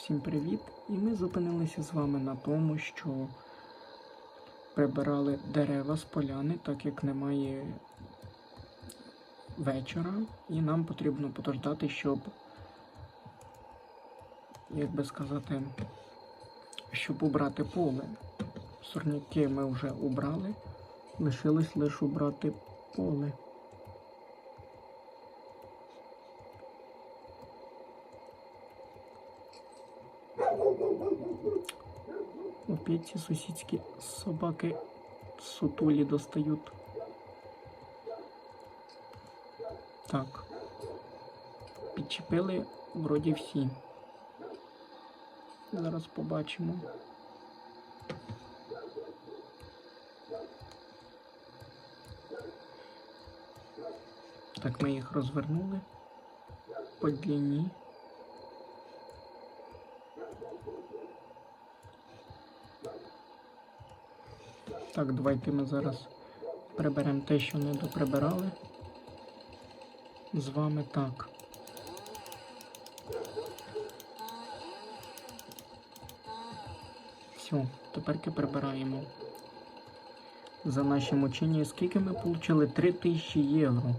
Всім привіт! І ми зупинилися з вами на тому, що прибирали дерева з поляни, так як немає вечора, і нам потрібно подождати, щоб, як би сказати, щоб убрати поле. Сорняки ми вже убрали, лишилось лише убрати поле. Опять ці сусідські собаки сутулі достають. Так. Підчепили вроді всі. Зараз побачимо. Так, ми їх розвернули по длині. Так, давайте ми зараз приберемо те, що не доприбирали. З вами так. Все, теперки прибираємо. За наші мучення. Скільки ми отримали? 3000 євро.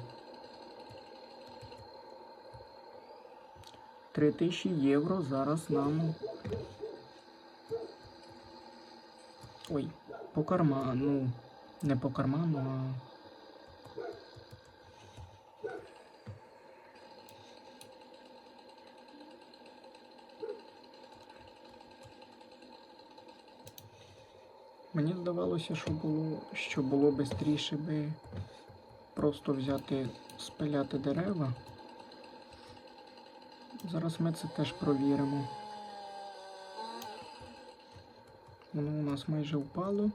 3000 євро зараз нам. Ой, по карману. Ну, не по карману, а. Мені здавалося, що було, що було швидше би просто взяти, спиляти дерева. Зараз ми це теж провіримо. Воно у нас майже впало,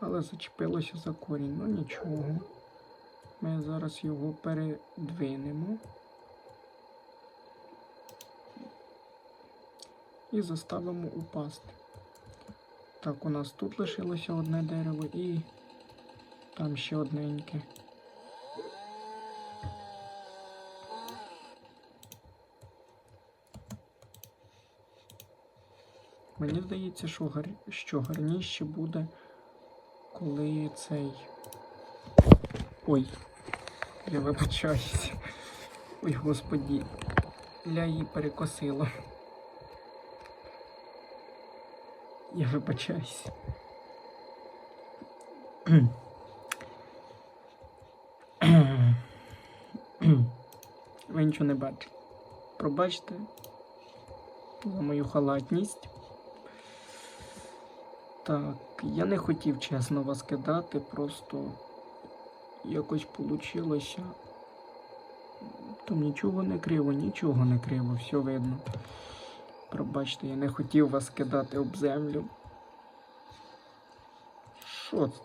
але зачепилося за корінь. Ну нічого. Ми зараз його передвинемо і заставимо упасти. Так, у нас тут лишилося одне дерево і там ще одненьке. Мені здається, що, гар... що гарніше буде, коли цей. Ой, я вибачаюсь. Ой, господі, ля її перекосило. Я вибачаюсь. Ви нічого не бачите. Пробачте за мою халатність. Так, я не хотів чесно вас кидати, просто якось получилося. Там нічого не криво, нічого не криво, все видно. Пробачте, я не хотів вас кидати об землю. Що це?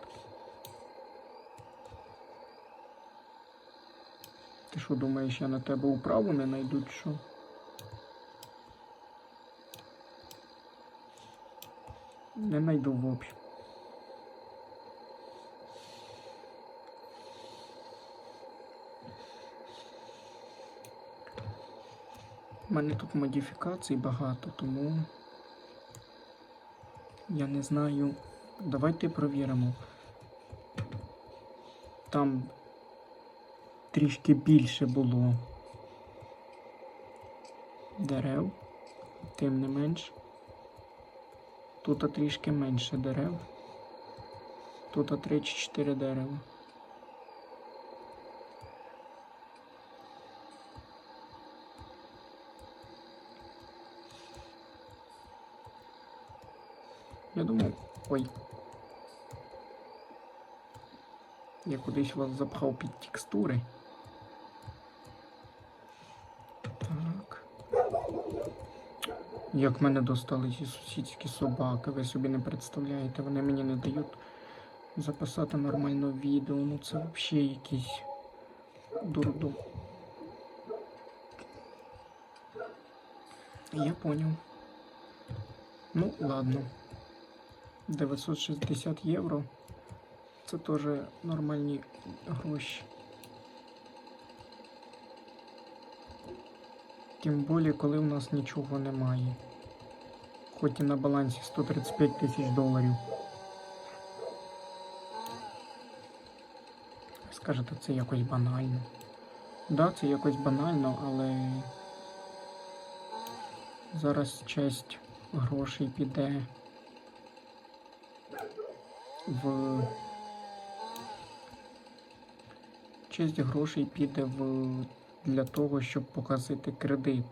Ти що думаєш, я на тебе управу не найду, що? Не найду в общем. У мене тут модифікацій багато, тому я не знаю. Давайте провіримо. Там трішки більше було дерев, тим не менш. Тут трішки менше дерев. Тут 3 чи 4 дерева. Я думав, ой. Я кудись вас запхав під текстури. Так. Як мене достали ці сусідські собаки, ви собі не представляєте, вони мені не дають записати нормально відео, ну це взагалі якийсь дурдом. Я поняв. Ну, ладно. 960 євро. Це теж нормальні гроші. Тим більше, коли в нас нічого немає. Хоч і на балансі 135 тисяч доларів. Скажете, це якось банально. Да, це якось банально, але зараз часть грошей піде в часть грошей піде в для того, щоб погасити кредит.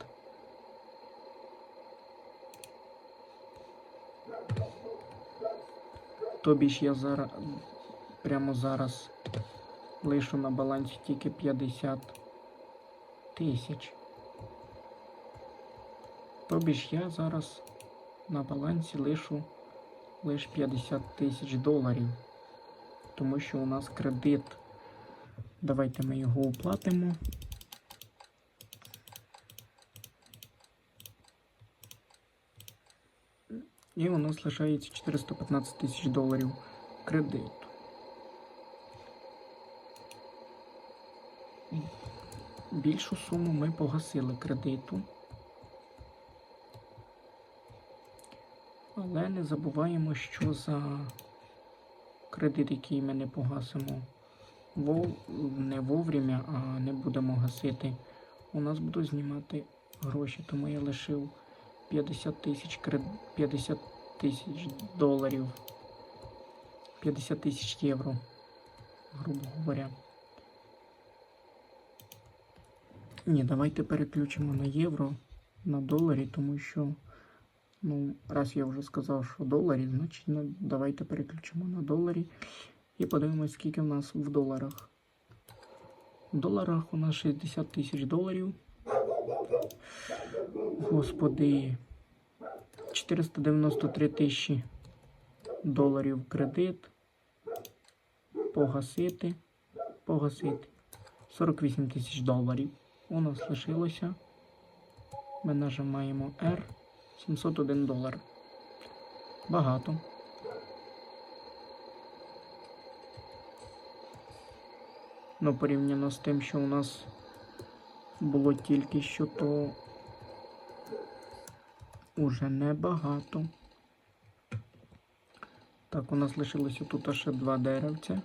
Тобі ж я зараз прямо зараз лишу на балансі тільки 50 тисяч. Тобі ж я зараз на балансі лишу лише 50 тисяч доларів. Тому що у нас кредит. Давайте ми його оплатимо. І у нас лишається 415 тисяч доларів кредиту. Більшу суму ми погасили кредиту. Але не забуваємо, що за кредит, який ми не погасимо вов... не вовремя, а не будемо гасити, у нас будуть знімати гроші. Тому я лишив 50 тисяч кред... 50 тисяч доларів, 50 тисяч євро, грубо говоря. Ні, давайте переключимо на євро, на доларі, тому що, ну, раз я вже сказав, що доларі, значить ну, давайте переключимо на доларі і подивимось, скільки в нас в доларах. В доларах у нас 60 тисяч доларів. Господи, 493 тисячі доларів кредит. Погасити. Погасити. 48 тисяч доларів. У нас лишилося. Ми нажимаємо R 701 долар. Багато. Ну, порівняно з тим, що у нас було тільки що, то уже небагато. Так, у нас лишилося тут ще два деревця.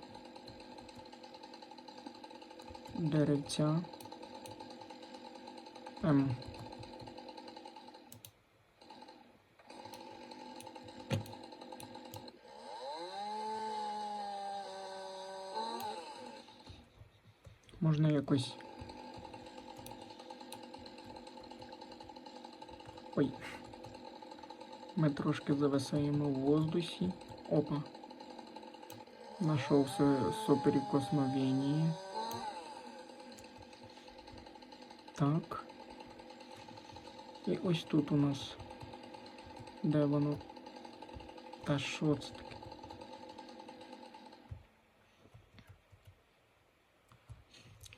Деревця. Ем. Можна якось. Ой. Ми трошки зависаємо в воздусі. Опа. Нашов соприкосновение. Так. І ось тут у нас. Де воно? Та що це таке?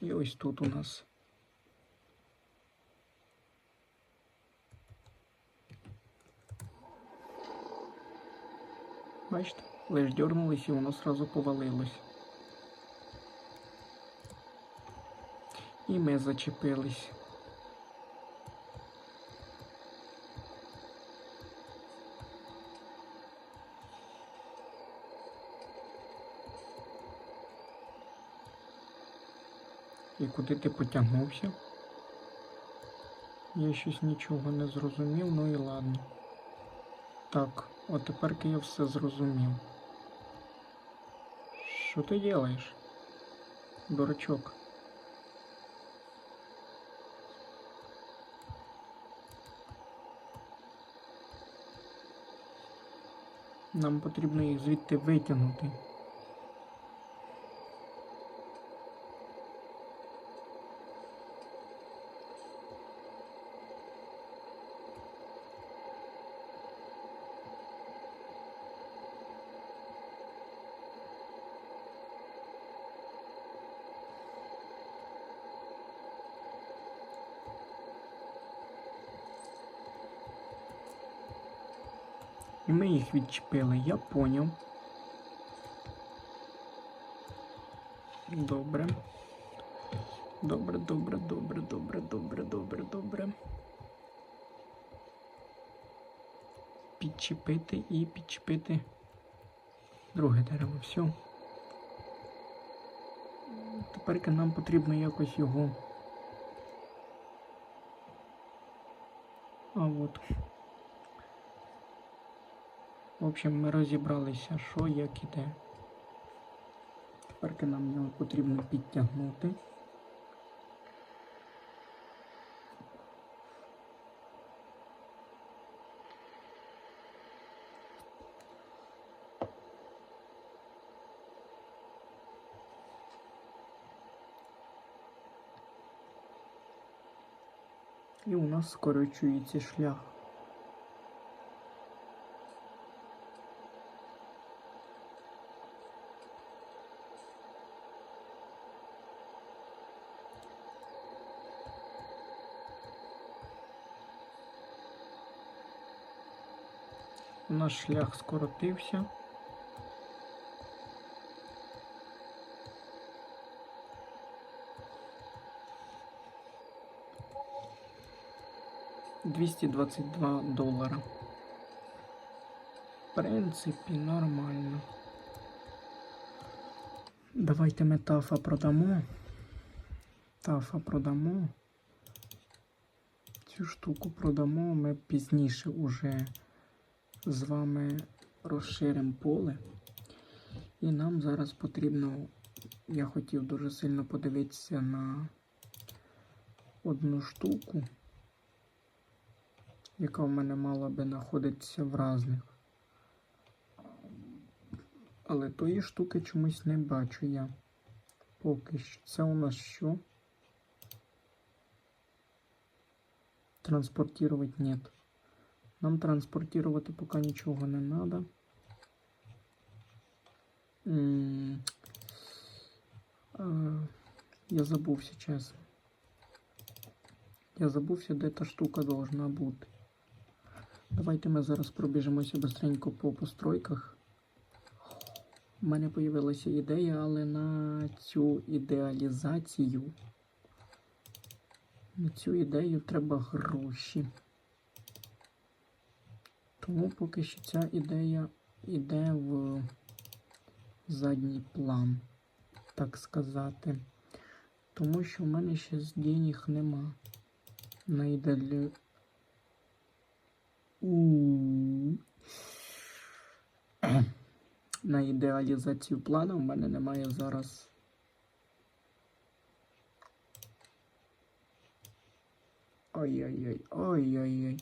І ось тут у нас. Бачите, лиш дернулись і воно сразу повалилось. І ми зачепились. І куди ти потягнувся? Я щось нічого не зрозумів, ну і ладно. Так, от тепер я все зрозумів. Що ти робиш? Дурачок. Нам потрібно їх звідти витягнути. І ми їх відчепили, я поняв. Добре. Добре, добре, добре, добре, добре, добре, добре. Підчепити і підчепити друге дерево. Все. Тепер нам потрібно якось його. А от. В общем, ми розібралися, що як іде. Тепер нам його потрібно підтягнути. І у нас скорочується шлях. У нас шлях скоротився. Двісті двадцять два долара. В принципі, нормально. Давайте ми тафа продамо. Тафа продамо. Цю штуку продамо, ми пізніше уже з вами розширимо поле. І нам зараз потрібно, я хотів дуже сильно подивитися на одну штуку, яка в мене мала би знаходитися в разних. Але тої штуки чомусь не бачу я. Поки що. Це у нас що? Транспортировать нет. Нам транспортировать пока нічого не надо. Я забувся, чесно. Я забувся, де та штука должна бути. Давайте ми зараз пробіжимося быстренько по постройках. У мене появилася ідея, але на цю ідеалізацію. На цю ідею треба гроші. Тому поки що ця ідея йде в задній план, так сказати. Тому що в мене ще з денег нема. На ідеалі... У. На ідеалізацію плану в мене немає зараз. Ой-ой-ой, ой-ой-ой.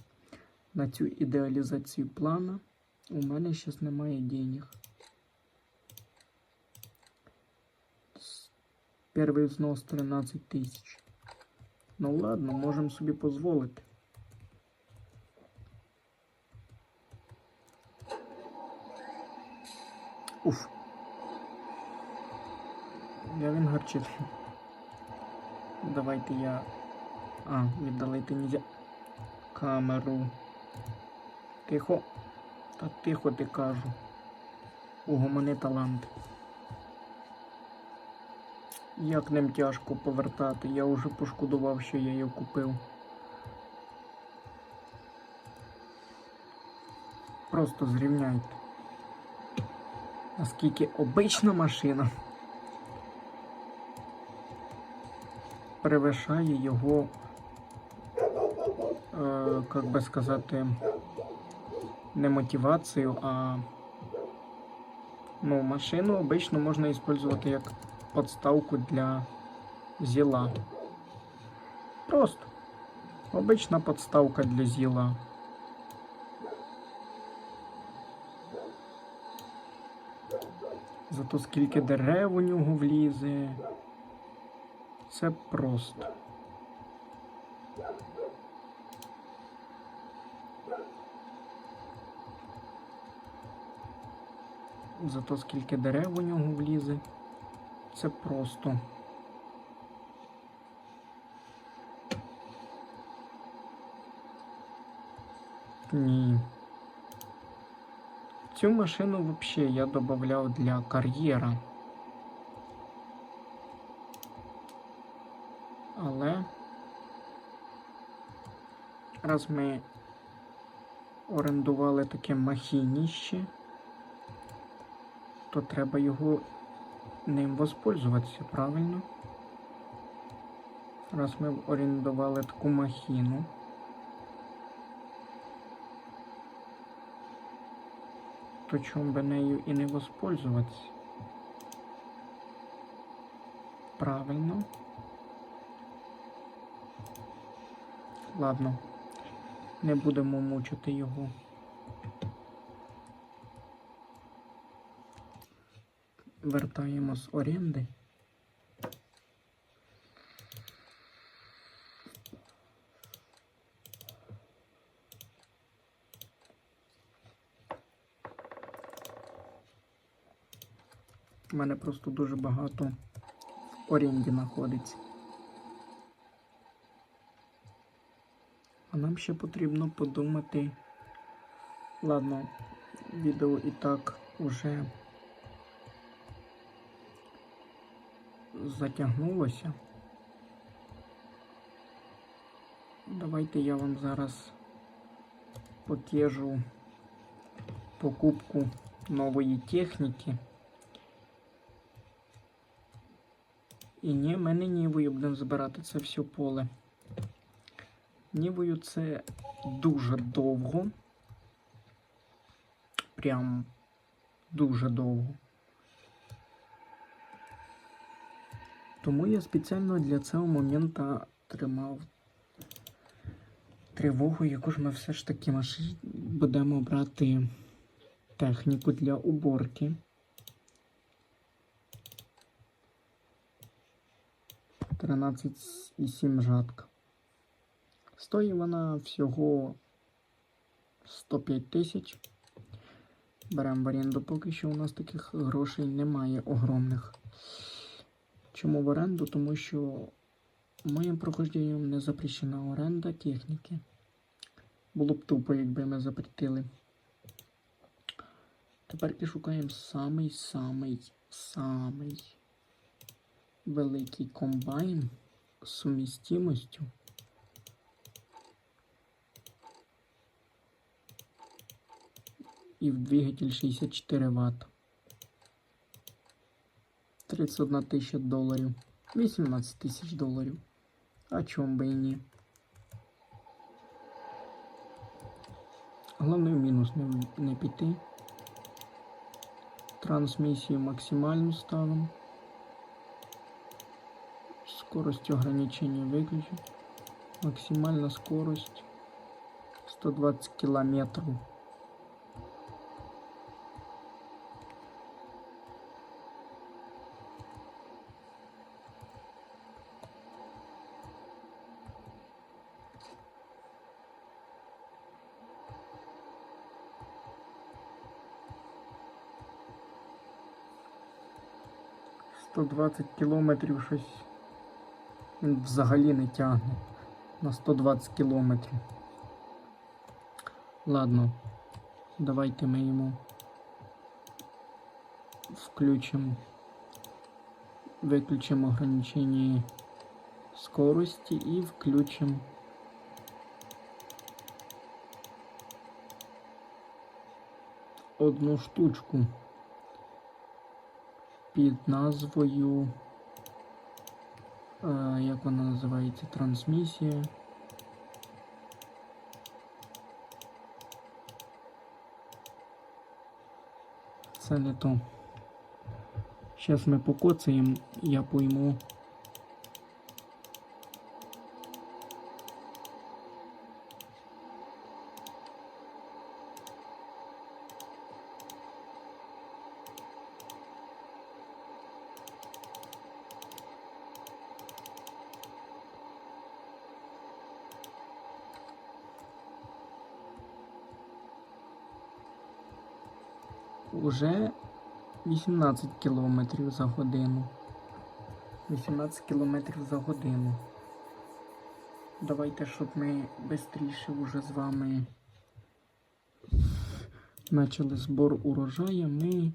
На цю ідеалізацію плана у мене зараз немає денег. Перший взнос 13 тисяч. Ну ладно, можемо собі дозволити. Уф. Я він гарчить. Давайте я. А, віддалити нельзя. Камеру. Тихо. Та тихо ти кажу. Угомони талант. Як ним тяжко повертати, я вже пошкодував, що я його купив. Просто зрівняйте. Наскільки обична машина перевишає його, е, би сказати, не мотивацію, а ну, машину обично можна використовувати як подставку для зіла. Просто обична подставка для зіла. Зато скільки дерев у нього влізе. Це просто. Зато скільки дерев у нього влізе. Це просто. Ні. Цю машину взагалі я додавав для кар'єра. Але раз ми орендували таке махініще, то треба його ним воспользуватися, правильно? Раз ми орендували таку махіну. То чому би нею і не воспользуватися? Правильно. Ладно, не будемо мучити його. Вертаємо з оренди. У мене просто дуже багато в оренді знаходиться. А нам ще потрібно подумати. Ладно, відео і так уже затягнулося. Давайте я вам зараз покажу покупку нової техніки. І ні, ми не нівою будемо збирати це все поле. Нівою це дуже довго. Прям дуже довго. Тому я спеціально для цього моменту тримав тривогу, яку ж ми все ж таки будемо брати техніку для уборки. Тринадцять і сім жатка. Стоїть вона всього 105 тисяч. Беремо в оренду, поки що у нас таких грошей немає огромних. Чому в оренду? Тому що моїм проходженням не запрещена оренда техніки. Було б тупо, якби ми запретили. Тепер і шукаємо самий самий самий великий комбайн з сумістимостю. І в двигатель 64 Вт. 31 тисяча доларів. 18 тисяч доларів. А чом би і ні? Головне в мінус не, не піти. Трансмісію максимальну ставимо. Скорость ограничения выключить. Максимальная скорость 120 километров. Сто двадцять кілометрів щось взагалі не тягне на 120 кілометрів. Ладно, давайте ми йому включимо, виключимо ограничення скорості і включимо одну штучку під назвою е, як вона називається, трансмісія. Це не то. Зараз ми покоцаємо, я пойму. Уже 18 кілометрів за годину. 18 кілометрів за годину. Давайте, щоб ми швидше вже з вами почали збор урожаю, ми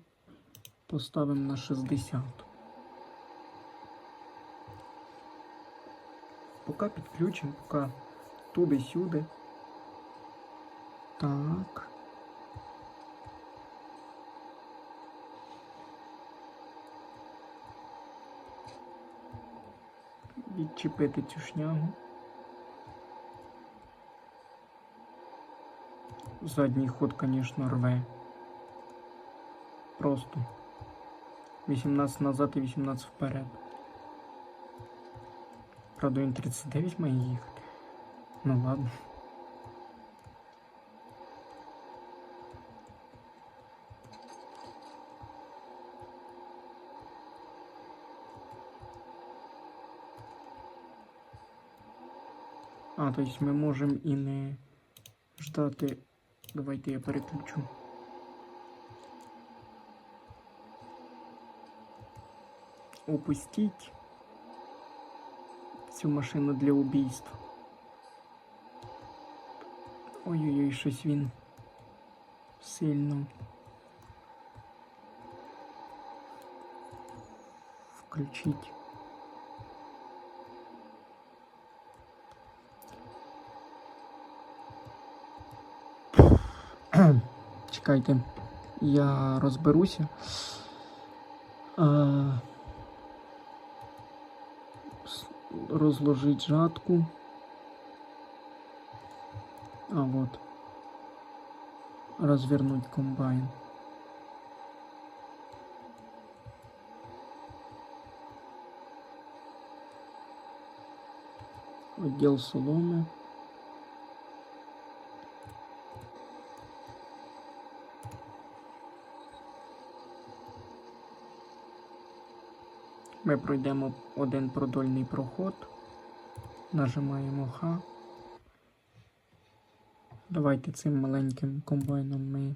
поставимо на 60. поки підключимо, поки туди-сюди. Так. Відчепити цю шнягу. Задній ход, звісно, рве. Просто. 18 назад і 18 вперед. Правда, він 39 має їхати. Ну ладно. А, то есть ми можемо і не ждати. Давайте я переключу. Опустіть цю машину для убійств. Ой-ой-ой, щось він сильно включить. Чекайте, я розберуся. А, розложить жатку. А вот. Развернуть комбайн. Отдел соломи. Ми пройдемо один продольний проход. Нажимаємо Х. Давайте цим маленьким комбайном ми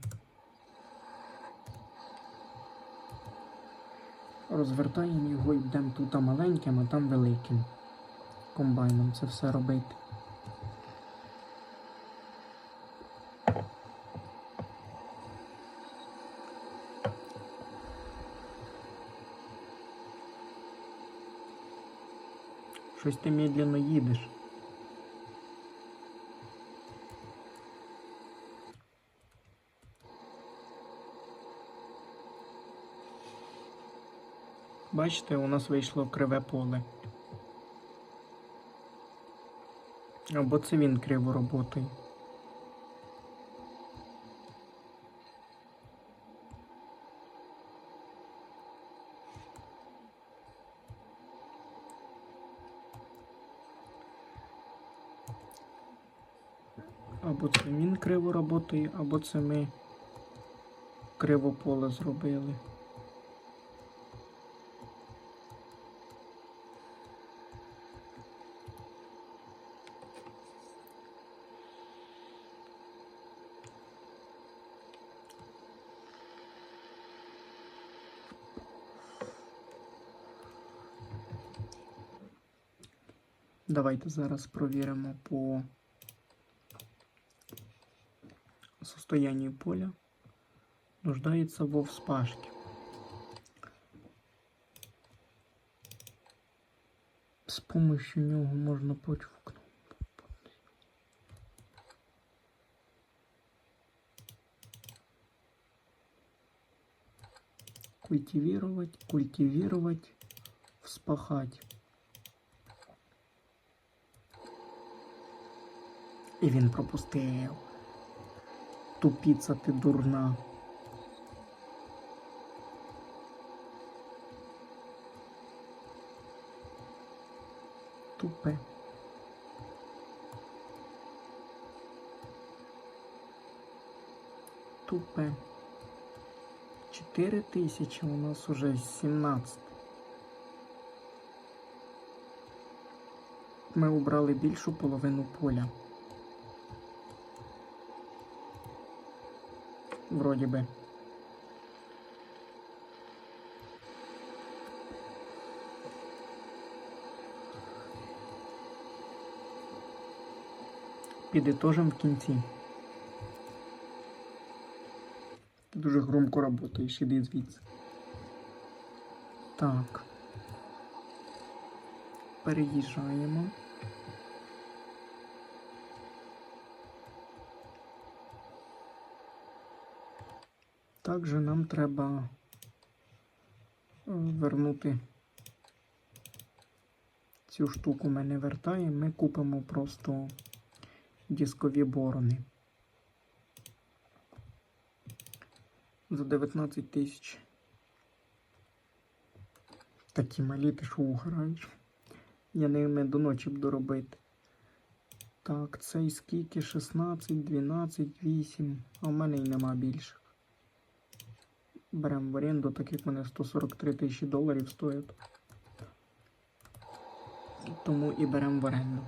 розвертаємо його і йдемо тут маленьким, а там великим комбайном це все робити. Щось ти медленно їдеш. Бачите, у нас вийшло криве поле. Або це він криво роботає. Або це він роботає, або це ми криво поле зробили. Давайте зараз провіримо по состоянию поля. Нуждается во вспашке. С помощью нього можна почву культивировать, культивировать, вспахать. І він пропустив. Тупіца ти дурна. Тупе. Тупе. Чотири тисячі у нас уже 17. Ми убрали більшу половину поля. Вроді би. Підітожимо в кінці. Дуже громко працюєш, іди звідси. Так. Переїжджаємо. Також нам треба е, вернути цю штуку ми не вертаємо, ми купимо просто дискові борони. За 19 тисяч. Такі малі, ти що уграєш. Я ними до ночі буду робити. Так, цей скільки? 16, 12, 8. А в мене й нема більших. Беремо в оренду, так як вони 143 тисячі доларів стоять. Тому і беремо в оренду.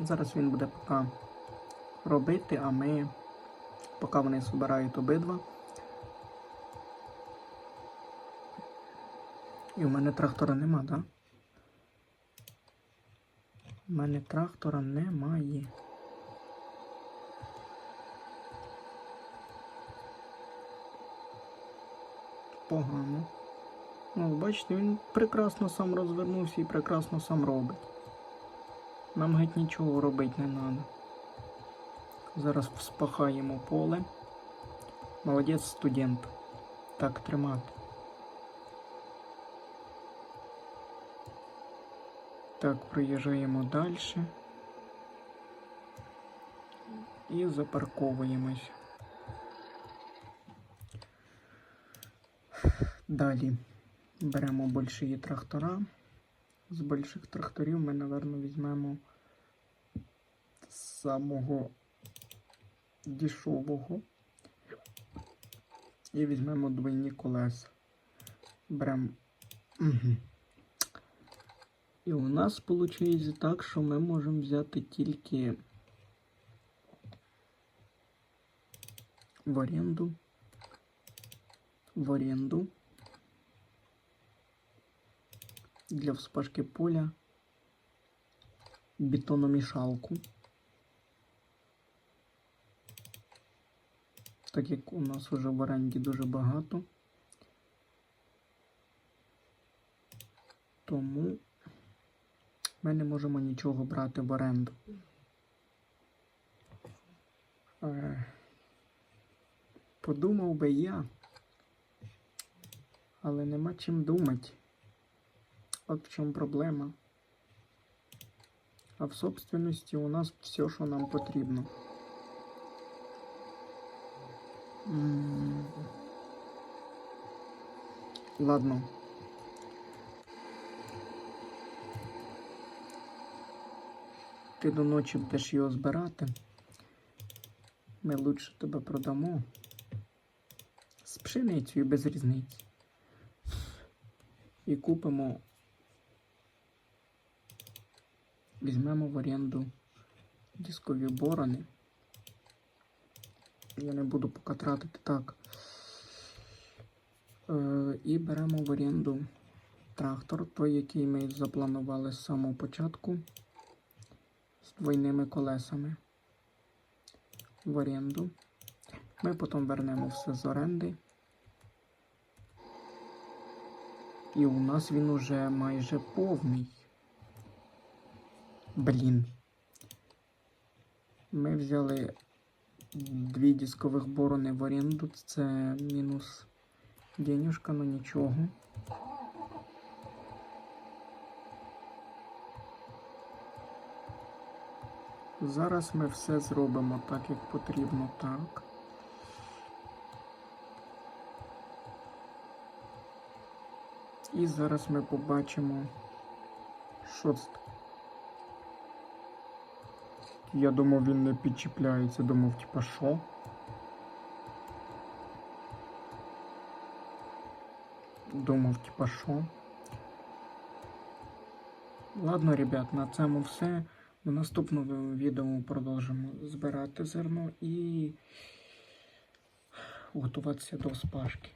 Зараз він буде поки робити, а ми, поки вони збирають обидва. І у мене трактора нема, так? Да? У мене трактора немає. Погано. Ну, бачите, він прекрасно сам розвернувся і прекрасно сам робить. Нам геть нічого робити не треба. Зараз вспахаємо поле. Молодець студент. Так тримати. Так, проїжджаємо далі. І запарковуємось. Далі беремо більші трактора. З більших тракторів ми, напевно, візьмемо самого дешевого. І візьмемо двойні колеса. Беремо. Угу. І у нас виходить так, що ми можемо взяти тільки в оренду. В оренду. Для вспашки поля бетономішалку. Так як у нас вже в оренді дуже багато. Тому ми не можемо нічого брати в оренду. Е, Подумав би я, але нема чим думати. От в чому проблема. А в собственності у нас все, що нам потрібно. Ладно. Ти до ночі будеш його збирати. Ми лучше тебе продамо. З пшеницею без різниці. І купимо. Візьмемо в оренду дискові борони. Я не буду поки тратити так. Е, і беремо в оренду трактор, той, який ми запланували з самого початку з двойними колесами в оренду. Ми потім вернемо все з оренди. І у нас він уже майже повний. Блін. Ми взяли дві дискових борони в оренду. Це мінус денюжка, ну нічого. Зараз ми все зробимо так, як потрібно, так. І зараз ми побачимо, що. Я думав, він не підчіпляється, думав, типа що? Думав, типа що? Ладно, ребят, на цьому все. В наступному відео продовжимо збирати зерно і готуватися до спашки.